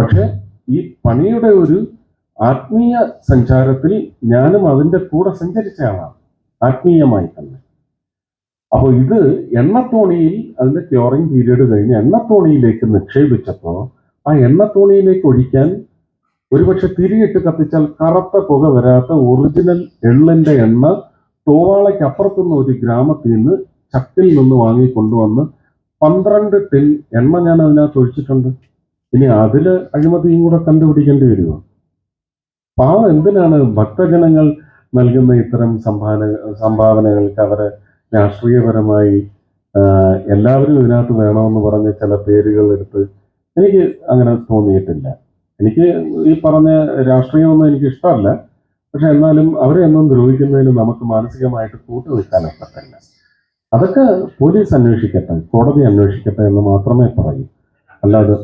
പക്ഷെ ഈ പണിയുടെ ഒരു ആത്മീയ സഞ്ചാരത്തിൽ ഞാനും അതിന്റെ കൂടെ സഞ്ചരിച്ച ആളാണ്. ആത്മീയമായി തന്നെ. അപ്പോൾ ഇത് എണ്ണത്തോണിയിൽ അതിന്റെ ക്യൂറിങ് പീരീഡ് കഴിഞ്ഞ് എണ്ണത്തോണിയിലേക്ക് നിക്ഷേപിച്ചപ്പോൾ ആ എണ്ണത്തോണിയിലേക്ക് ഒഴിക്കാൻ ഒരുപക്ഷെ തിരിയിട്ട് കത്തിച്ചാൽ കറുത്ത പുക വരാത്ത ഒറിജിനൽ എള്ളിന്റെ എണ്ണ തോവാളയ്ക്ക് അപ്പുറത്തുനിന്ന് ഒരു ഗ്രാമത്തിൽ നിന്ന് ചട്ടിൽ നിന്ന് വാങ്ങി കൊണ്ടുവന്ന് പന്ത്രണ്ട് ടിൻ എണ്ണ ഞാൻ അതിനകത്ത് ഒഴിച്ചിട്ടുണ്ട്. ഇനി അതിൽ അഴിമതിയും കൂടെ കണ്ടുപിടിക്കേണ്ടി വരുമോ? പാവം എന്തിനാണ് ഭക്തജനങ്ങൾ നൽകുന്ന ഇത്തരം സംഭാവന സംഭാവനകൾക്ക് അവരെ രാഷ്ട്രീയപരമായി എല്ലാവരും ഇതിനകത്ത് വേണമെന്ന് പറഞ്ഞ് ചില പേരുകൾ എടുത്ത് എനിക്ക് അങ്ങനെ തോന്നിയിട്ടില്ല. എനിക്ക് ഈ പറഞ്ഞ രാഷ്ട്രീയമൊന്നും എനിക്ക് ഇഷ്ടമല്ല. പക്ഷെ എന്നാലും അവരെ എന്നും ദ്രോഹിക്കുന്നതിന് നമുക്ക് മാനസികമായിട്ട് കൂട്ടു ഒക്കത്തില്ല. അതൊക്കെ പോലീസ് അന്വേഷിക്കട്ടെ കോടതി അന്വേഷിക്കട്ടെ എന്ന് മാത്രമേ പറയൂ. അല്ലാതെ